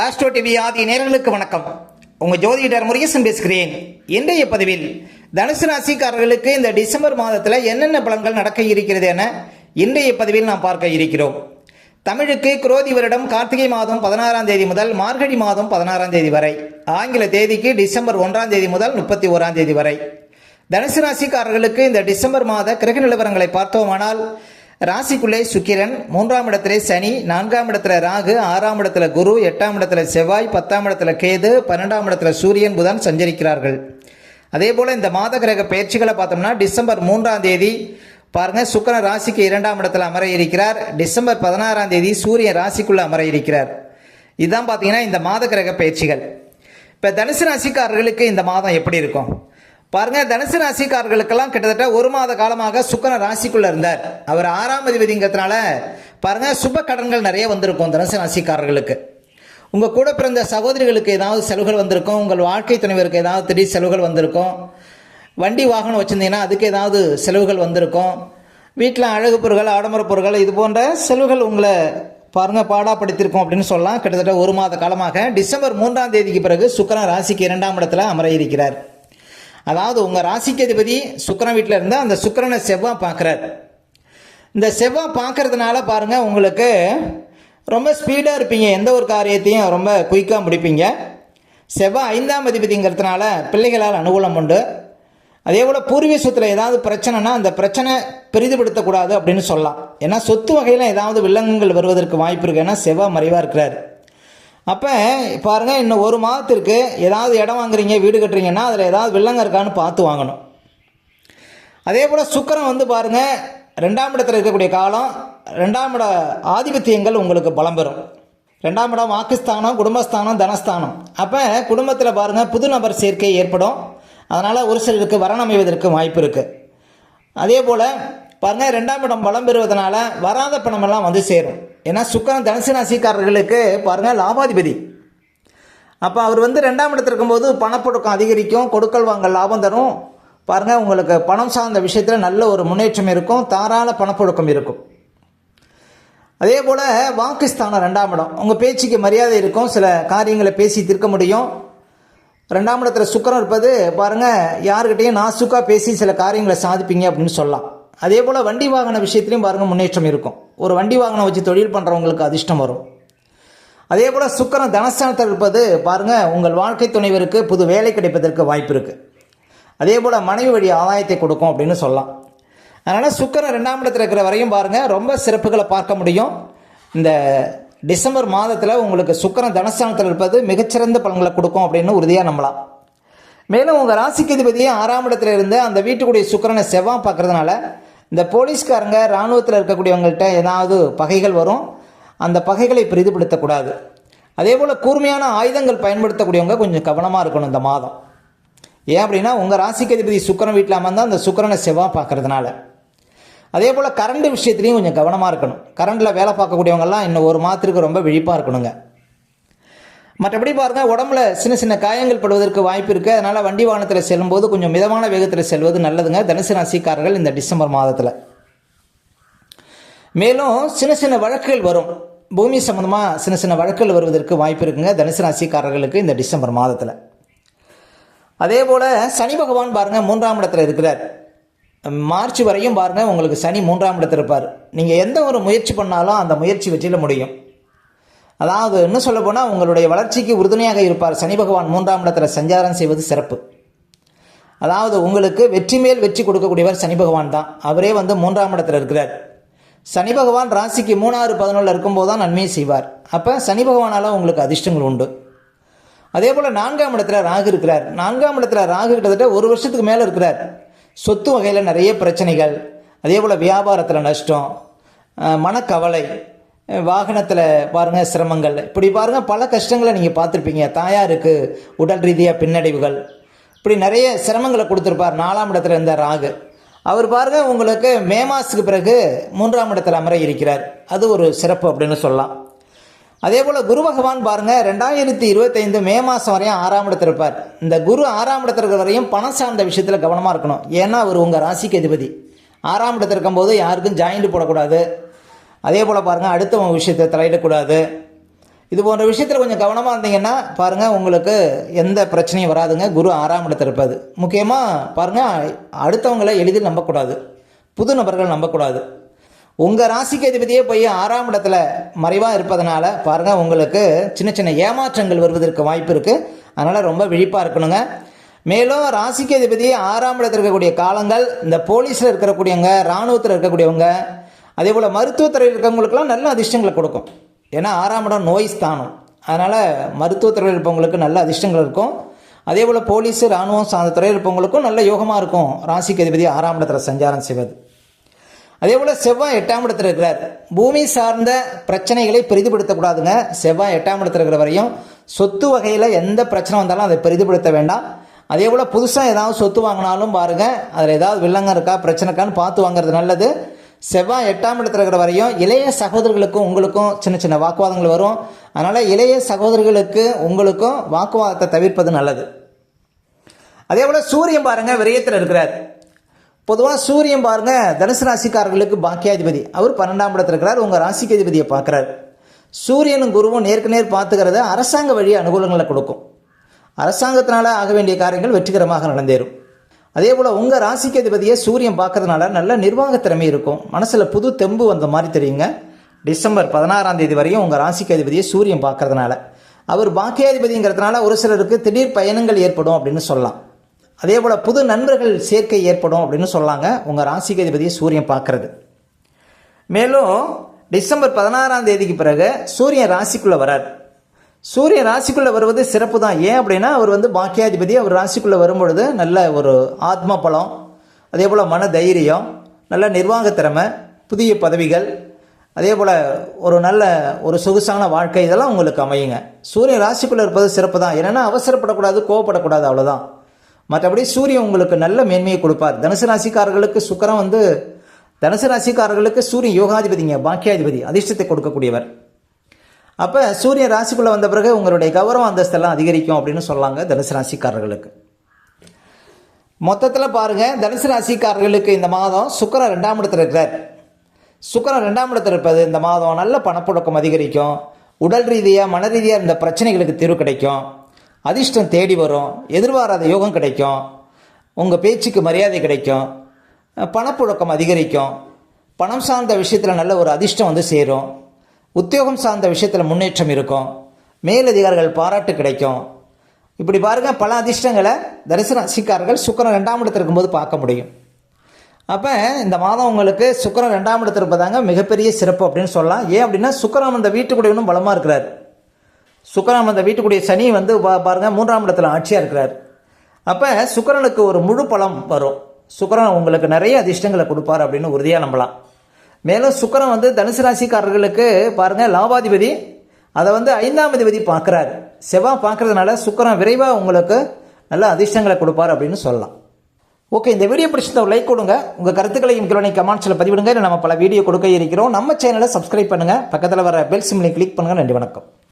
Astro TV ஆதி நேர்களுக்கு வணக்கம். உங்கள் ஜோதிடர் முருகேசன் பேசுகிறேன். இன்றைய பதிவில் தனுசு ராசிக்காரர்களுக்கு இந்த டிசம்பர் மாதத்தில் என்னென்ன பலன்கள் நடக்க இருக்கிறது என இன்றைய பதிவில் நாம் பார்க்க இருக்கிறோம். தமிழுக்கு குரோதி வருடம் கார்த்திகை மாதம் பதினாறாம் தேதி முதல் மார்கழி மாதம் பதினாறாம் தேதி வரை. ஆங்கில தேதிக்கு டிசம்பர் ஒன்றாம் தேதி முதல் முப்பத்தி ஓராம் தேதி வரை. தனுசு ராசிக்காரர்களுக்கு இந்த டிசம்பர் மாத கிரக நிலவரங்களை பார்த்தோமானால் ராசிக்குள்ளே சுக்கிரன் மூன்றாம் இடத்துல சனி நான்காம் இடத்துல ராகு ஆறாம் இடத்துல குரு எட்டாம் இடத்துல செவ்வாய் பத்தாம் இடத்துல கேது பன்னெண்டாம் இடத்துல சூரியன் புதன் சஞ்சரிக்கிறார்கள். அதே போல் இந்த மாத கிரக பயிற்சிகளை பார்த்தோம்னா டிசம்பர் மூன்றாம் தேதி பாருங்க சுக்கரன் ராசிக்கு இரண்டாம் இடத்துல அமர இருக்கிறார் டிசம்பர் பதினாறாம் தேதி சூரியன் ராசிக்குள்ளே அமர இருக்கிறார் இதுதான் பார்த்தீங்கன்னா இந்த மாத கிரக பயிற்சிகள். இப்போ தனுசு ராசிக்காரர்களுக்கு இந்த மாதம் எப்படி இருக்கும்? பாருங்க தனுசு ராசிக்காரர்களுக்கெல்லாம் கிட்டத்தட்ட ஒரு மாத காலமாக சுக்கரன் ராசிக்குள்ள இருந்தார். அவர் ஆறாம் அதிபதிங்கிறதுனால பாருங்க சுப கடன்கள் நிறைய வந்திருக்கும் தனுசு ராசிக்காரர்களுக்கு. உங்கள் கூட பிறந்த சகோதரிகளுக்கு ஏதாவது செலவுகள் வந்திருக்கும் உங்கள் வாழ்க்கை துணைவருக்கு ஏதாவது திடீர் செலவுகள் வந்திருக்கும் வண்டி வாகனம் வச்சுருந்தீங்கன்னா அதுக்கு ஏதாவது செலவுகள் வந்திருக்கும் வீட்டில் அழகு பொருட்கள் ஆடம்பர பொருட்கள் இது போன்ற செலவுகள் உங்களை பாருங்க பாடாப்படுத்தியிருக்கோம் அப்படின்னு சொல்லலாம். கிட்டத்தட்ட ஒரு மாத காலமாக டிசம்பர் மூன்றாம் தேதிக்கு பிறகு சுக்கரன் ராசிக்கு இரண்டாம் இடத்துல அமர இருக்கிறார். அதாவது உங்கள் ராசிக்கு அதிபதி சுக்கரன் வீட்டில் இருந்தால் அந்த சுக்கரனை செவ்வாய் பார்க்குறார். இந்த செவ்வாய் பார்க்கறதுனால பாருங்கள் உங்களுக்கு ரொம்ப ஸ்பீடாக இருப்பீங்க. எந்த ஒரு காரியத்தையும் ரொம்ப குயிக்காக முடிப்பீங்க. செவ்வாய் ஐந்தாம் அதிபதிங்கிறதுனால பிள்ளைகளால் அனுகூலம் உண்டு. அதே போல் பூர்வீக சொத்தில் ஏதாவது பிரச்சனைனா அந்த பிரச்சனை பெரிதுபடுத்தக்கூடாது அப்படின்னு சொல்லலாம். ஏன்னா சொத்து வகையில் ஏதாவது வில்லங்கங்கள் வருவதற்கு வாய்ப்பு இருக்குது ஏன்னா செவ்வாய் மறைவாக இருக்கிறார். அப்போ பாருங்கள் இன்னும் ஒரு மாதத்திற்கு ஏதாவது இடம் வாங்குறீங்க வீடு கட்டுறீங்கன்னா அதில் ஏதாவது வில்லங்க இருக்கான்னு பார்த்து வாங்கணும். அதே போல் சுக்கரம் வந்து பாருங்கள் ரெண்டாம் இடத்துல இருக்கக்கூடிய காலம் ரெண்டாம் இட ஆதிபத்தியங்கள் உங்களுக்கு பலம் பெறும். ரெண்டாம் இடம் வாக்குஸ்தானம் குடும்பஸ்தானம் தனஸ்தானம். அப்போ குடும்பத்தில் பாருங்கள் புது நபர் சேர்க்கை ஏற்படும். அதனால் ஒரு சிலருக்கு வரணமைவதற்கு வாய்ப்பு இருக்குது அதே போல் பாருங்கள் ரெண்டாம் இடம் பலம் பெறுவதனால வராத பணமெல்லாம் வந்து சேரும். ஏன்னா சுக்கரன் தனுசு ராசிக்காரர்களுக்கு பாருங்கள் லாபாதிபதி. அப்போ அவர் வந்து ரெண்டாம் இடத்துல இருக்கும்போது பணப்புழக்கம் அதிகரிக்கும் கொடுக்கல் வாங்கல் லாபம் தரும். பாருங்கள் உங்களுக்கு பணம் சார்ந்த விஷயத்தில் நல்ல ஒரு முன்னேற்றம் இருக்கும் தாராள பணப்புழக்கம் இருக்கும். அதே போல் வாக்குஸ்தானம் ரெண்டாம் இடம். உங்கள் பேச்சுக்கு மரியாதை இருக்கும் சில காரியங்களை பேசி தீர்க்க முடியும். ரெண்டாம் இடத்துல சுக்கரம் இருப்பது பாருங்கள் யாருக்கிட்டையும் நாசுக்காக பேசி சில காரியங்களை சாதிப்பீங்க அப்படின்னு சொல்லலாம். அதே போல் வண்டி வாகன விஷயத்துலையும் பாருங்கள் முன்னேற்றம் இருக்கும். ஒரு வண்டி வாகனம் வச்சு தொழில் பண்ணுறவங்களுக்கு அதிர்ஷ்டம் வரும். அதே போல் சுக்கரன் தனஸ்தானத்தில் இருப்பது பாருங்கள் உங்கள் வாழ்க்கை துணைவருக்கு புது வேலை கிடைப்பதற்கு வாய்ப்பு இருக்குது அதே போல் மனைவி வழி ஆதாயத்தை கொடுக்கும் அப்படின்னு சொல்லலாம். அதனால் சுக்கரன் ரெண்டாம் இடத்துல இருக்கிற வரையும் பாருங்கள் ரொம்ப சிறப்புகளை பார்க்க முடியும். இந்த டிசம்பர் மாதத்தில் உங்களுக்கு சுக்கரன் தனஸ்தானத்தில் இருப்பது மிகச்சிறந்த பலன்களை கொடுக்கும் அப்படின்னு உறுதியாக நம்பலாம். மேலும் உங்கள் ராசிக்கு அதிபதியே ஆறாம் இடத்துல இருந்து அந்த வீட்டுக்குடைய சுக்கரனை செவ்வாய் பார்க்கறதுனால இந்த போலீஸ்காரங்க இராணுவத்தில் இருக்கக்கூடியவங்கள்ட்ட ஏதாவது பகைகள் வரும் அந்த பகைகளை பெரிதுபடுத்தக்கூடாது அதே போல் கூர்மையான ஆயுதங்கள் பயன்படுத்தக்கூடியவங்க கொஞ்சம் கவனமாக இருக்கணும் இந்த மாதம். ஏன் அப்படின்னா உங்கள் ராசிக்கு அதிபதி சுக்கரன் வீட்டில் அமர்ந்தால் அந்த சுக்கரனை செவ்வாய் பார்க்கறதுனால. அதே போல் கரண்ட் விஷயத்துலையும் கொஞ்சம் கவனமாக இருக்கணும். கரண்டில் வேலை பார்க்கக்கூடியவங்கெல்லாம் இன்னும் ஒரு மாதத்துக்கு ரொம்ப விழிப்பாக இருக்கணுங்க. மற்றபடி பாருங்க உடம்புல சின்ன சின்ன காயங்கள் படுவதற்கு வாய்ப்பு இருக்குது அதனால் வண்டி வாகனத்தில் செல்லும்போது கொஞ்சம் மிதமான வேகத்தில் செல்வது நல்லதுங்க. தனுசு ராசிக்காரர்கள் இந்த டிசம்பர் மாதத்தில். மேலும் சின்ன சின்ன வழக்குகள் வரும். பூமி சம்மந்தமாக சின்ன சின்ன வழக்குகள் வருவதற்கு வாய்ப்பு இருக்குங்க. தனுசு ராசிக்காரர்களுக்கு இந்த டிசம்பர் மாதத்தில். அதே போல் சனி பகவான் பாருங்கள் மூன்றாம் இடத்துல இருக்கிறார். மார்ச் வரையும் பாருங்கள் உங்களுக்கு சனி மூன்றாம் இடத்துல இருப்பார். நீங்கள் எந்த ஒரு முயற்சி பண்ணாலும் அந்த முயற்சி வெற்றியில் முடியும். அதாவது இன்னும் சொல்ல போனால் உங்களுடைய வளர்ச்சிக்கு உறுதுணையாக இருப்பார் சனி பகவான் மூன்றாம் இடத்துல சஞ்சாரம் செய்வது சிறப்பு. அதாவது உங்களுக்கு வெற்றி மேல் வெற்றி கொடுக்கக்கூடியவர் சனி பகவான் தான். அவரே வந்து மூன்றாம் இடத்துல இருக்கிறார். சனி பகவான் ராசிக்கு மூணாறு பதினொன்றில் இருக்கும்போது தான் நன்மையை செய்வார். அப்போ சனி பகவானால் உங்களுக்கு அதிர்ஷ்டங்கள் உண்டு. அதே போல் நான்காம் இடத்துல ராகு இருக்கிறார். நான்காம் இடத்துல ராகு கிட்டத்தட்ட ஒரு வருஷத்துக்கு மேலே இருக்கிறார். சொத்து வகையில் நிறைய பிரச்சனைகள். அதே போல் வியாபாரத்தில் நஷ்டம் மனக்கவலை வாகனத்தில் பாருங்கள் சிரமங்கள். இப்படி பாருங்கள் பல கஷ்டங்களை நீங்கள் பார்த்துருப்பீங்க. தாயாருக்கு உடல் ரீதியாக பின்னடைவுகள். இப்படி நிறைய சிரமங்களை கொடுத்துருப்பார். நாலாம் இடத்துல இருந்த ராகு. அவர் பாருங்க உங்களுக்கு மே மாதத்துக்கு பிறகு மூன்றாம் இடத்துல அமர இருக்கிறார். அது ஒரு சிறப்பு அப்படின்னு சொல்லலாம். அதே போல் குரு பகவான் பாருங்க ரெண்டாயிரத்தி இருபத்தைந்து மே மாதம் வரையும் ஆறாம் இடத்துல இருப்பார். இந்த குரு ஆறாம் இடத்துல இருக்கிற வரையும் பணம் சார்ந்த விஷயத்தில் கவனமாக இருக்கணும். ஏன்னா அவர் உங்கள் ராசிக்கு அதிபதி. ஆறாம் இடத்துல இருக்கும்போது யாருக்கும் ஜாயிண்ட் போடக்கூடாது. அதே போல் பாருங்கள் அடுத்தவங்க விஷயத்தை தலையிடக்கூடாது. இது போன்ற விஷயத்தில் கொஞ்சம் கவனமாக இருந்தீங்கன்னா பாருங்கள் உங்களுக்கு எந்த பிரச்சனையும் வராதுங்க. குரு ஆறாம் இடத்துல இருப்பாது முக்கியமாக பாருங்கள் அடுத்தவங்களை எளிதில் நம்பக்கூடாது. புது நபர்கள் நம்பக்கூடாது. உங்கள் ராசிக்கு அதிபதியே போய் ஆறாம் இடத்துல மறைவாக இருப்பதனால பாருங்கள் உங்களுக்கு சின்ன சின்ன ஏமாற்றங்கள் வருவதற்கு வாய்ப்பு இருக்குது அதனால் ரொம்ப விழிப்பாக இருக்கணுங்க. மேலும் ராசிக்கு அதிபதி ஆறாம் இடத்தில் இருக்கக்கூடிய காலங்கள் இந்த போலீஸில் இருக்கக்கூடியவங்க இராணுவத்தில் இருக்கக்கூடியவங்க அதே போல் மருத்துவத்துறையில் இருக்கவங்களுக்கெல்லாம் நல்ல அதிர்ஷ்டங்களை கொடுக்கும். ஏன்னா ஆறாம் இடம் நோய் ஸ்தானம். அதனால் மருத்துவத்துறையில் இருப்பவங்களுக்கு நல்ல அதிர்ஷ்டங்கள் இருக்கும். அதே போல் போலீஸ் இராணுவம் சார்ந்த துறையில் இருப்பவங்களுக்கும் நல்ல யோகமாக இருக்கும். ராசிக்கு அதிபதி ஆறாம் இடத்துல சஞ்சாரம் செய்வது. அதே போல் செவ்வாய் எட்டாம் இடத்துல இருக்கிறார். பூமி சார்ந்த பிரச்சனைகளை பெரிதுபடுத்தக்கூடாதுங்க. செவ்வாய் எட்டாம் இடத்துல இருக்கிற வரையும் சொத்து வகையில் எந்த பிரச்சனை வந்தாலும் அதை பெரிதுபடுத்த வேண்டாம். அதே போல் புதுசாக ஏதாவது சொத்து வாங்கினாலும் பாருங்கள் அதில் ஏதாவது வில்லங்க இருக்கா பிரச்சனை இருக்கான்னு பார்த்து வாங்குறது நல்லது. செவ்வாய் எட்டாம் இடத்துல இருக்கிற வரையும் இளைய சகோதரர்களுக்கும் உங்களுக்கும் சின்ன சின்ன வாக்குவாதங்கள் வரும். அதனால் இளைய சகோதரர்களுக்கு உங்களுக்கும் வாக்குவாதத்தை தவிர்ப்பது நல்லது. அதே போல் சூரியன் பாருங்கள் விரயத்தில் இருக்கிறார். பொதுவாக சூரியன் பாருங்க தனுசு ராசிக்காரர்களுக்கு பாக்கியாதிபதி. அவர் பன்னெண்டாம் இடத்துல இருக்கிறார் உங்கள் ராசிக்கு அதிபதியை பார்க்குறாரு. சூரியனும் குருவும் நேருக்கு நேர் பார்த்துக்கிறது அரசாங்க வழி அனுகூலங்களை கொடுக்கும். அரசாங்கத்தினால ஆக வேண்டிய காரியங்கள் வெற்றிகரமாக நடந்தேறும். அதே போல் உங்கள் ராசிக்கு அதிபதியை சூரியன் பார்க்கறதுனால நல்ல நிர்வாக திறமை இருக்கும். மனசில் புது தெம்பு வந்த மாதிரி தெரியுங்க. டிசம்பர் பதினாறாம் தேதி வரையும் உங்கள் ராசிக்கு அதிபதியை சூரியன் பார்க்கறதுனால. அவர் பாக்கியாதிபதிங்கிறதுனால ஒரு சிலருக்கு திடீர் பயணங்கள் ஏற்படும் அப்படின்னு சொல்லலாம். அதே போல் புது நண்பர்கள் சேர்க்கை ஏற்படும் அப்படின்னு சொல்லாங்க உங்கள் ராசிக்கு அதிபதியை சூரியன் பார்க்கறது. மேலும் டிசம்பர் பதினாறாம் தேதிக்கு பிறகு சூரியன் ராசிக்குள்ளே வரார். சூரிய ராசிக்குள்ளே வருவது சிறப்பு தான். ஏன் அப்படின்னா அவர் வந்து பாக்கியாதிபதி அவர் ராசிக்குள்ளே வரும்பொழுது நல்ல ஒரு ஆத்ம பலம் அதே போல் மன தைரியம் நல்ல நிர்வாக திறமை புதிய பதவிகள் அதே போல் ஒரு நல்ல ஒரு சொகுசான வாழ்க்கை இதெல்லாம் உங்களுக்கு அமையுங்க. சூரியன் ராசிக்குள்ளே இருப்பது சிறப்பு தான். என்னென்னா அவசரப்படக்கூடாது கோவப்படக்கூடாது அவ்வளோதான் மற்றபடி சூரியன் உங்களுக்கு நல்ல மேன்மையை கொடுப்பார். தனுசு ராசிக்காரர்களுக்கு சுக்கரம் வந்து தனுசு ராசிக்காரர்களுக்கு சூரியன் யோகாதிபதிங்க பாக்கியாதிபதி அதிர்ஷ்டத்தை கொடுக்கக்கூடியவர். அப்போ சூரியன் ராசிக்குள்ளே வந்த பிறகு உங்களுடைய கௌரவ அந்தஸ்தெல்லாம் அதிகரிக்கும் அப்படின்னு சொல்லாங்க தனுசு ராசிக்காரர்களுக்கு. மொத்தத்தில் பாருங்கள் தனுசு ராசிக்காரர்களுக்கு இந்த மாதம் சுக்கரன் ரெண்டாம் இடத்துல இருக்கிறார். சுக்கரன் ரெண்டாம் இடத்துல இருப்பது இந்த மாதம் நல்ல பணப்புழக்கம் அதிகரிக்கும். உடல் ரீதியாக மன ரீதியாக இருந்த பிரச்சனைகளுக்கு தீர்வு கிடைக்கும். அதிர்ஷ்டம் தேடி வரும். எதிர்பாராத யோகம் கிடைக்கும். உங்கள் பேச்சுக்கு மரியாதை கிடைக்கும். பணப்புழக்கம் அதிகரிக்கும். பணம் சார்ந்த விஷயத்தில் நல்ல ஒரு அதிர்ஷ்டம் வந்து சேரும். உத்தியோகம் சார்ந்த விஷயத்தில் முன்னேற்றம் இருக்கும். மேலதிகாரிகள் பாராட்டு கிடைக்கும். இப்படி பாருங்க பல அதிர்ஷ்டங்களை தரிசன ராசிக்காரர்கள் சுக்கரன் ரெண்டாம் இடத்துல இருக்கும்போது பார்க்க முடியும். அப்போ இந்த மாதம் உங்களுக்கு சுக்கரன் ரெண்டாம் இடத்துல இருப்பதாங்க மிகப்பெரிய சிறப்பு அப்படின்னு சொல்லலாம். ஏன் அப்படின்னா சுக்கரம் அந்த வீட்டுக்குடையவனும் பலமாக இருக்கிறார். சுக்கரம் அந்த வீட்டுக்குடைய சனி வந்து பா- பாருங்க மூன்றாம் இடத்துல ஆட்சியாக இருக்கிறார். அப்போ சுக்கரனுக்கு ஒரு முழு பலம் வரும். சுக்கரன் உங்களுக்கு நிறைய அதிர்ஷ்டங்களை கொடுப்பார் அப்படின்னு உறுதியாக நம்பலாம். மேலும் சுக்கரன் வந்து தனுசு ராசிக்காரர்களுக்கு பாருங்கள் லாபாதிபதி. அதை வந்து ஐந்தாம் அதிபதி பார்க்குறாரு. செவ்வாய் பார்க்கறதுனால சுக்கரன் விரைவாக உங்களுக்கு நல்ல அதிர்ஷ்டங்களை கொடுப்பார் அப்படின்னு சொல்லலாம். ஓகே இந்த வீடியோ பிடிச்சிருந்த ஒரு லைக் கொடுங்க. உங்கள் கருத்துக்களையும் கீழே கமெண்ட்ஸில் பதிவிடுங்க. இல்லை நம்ம பல வீடியோ கொடுக்க இருக்கிறோம். நம்ம சேனலை சப்ஸ்கிரைப் பண்ணுங்கள் பக்கத்தில் வர பெல் சிம்லை கிளிக் பண்ணுங்கள் நன்றி வணக்கம்.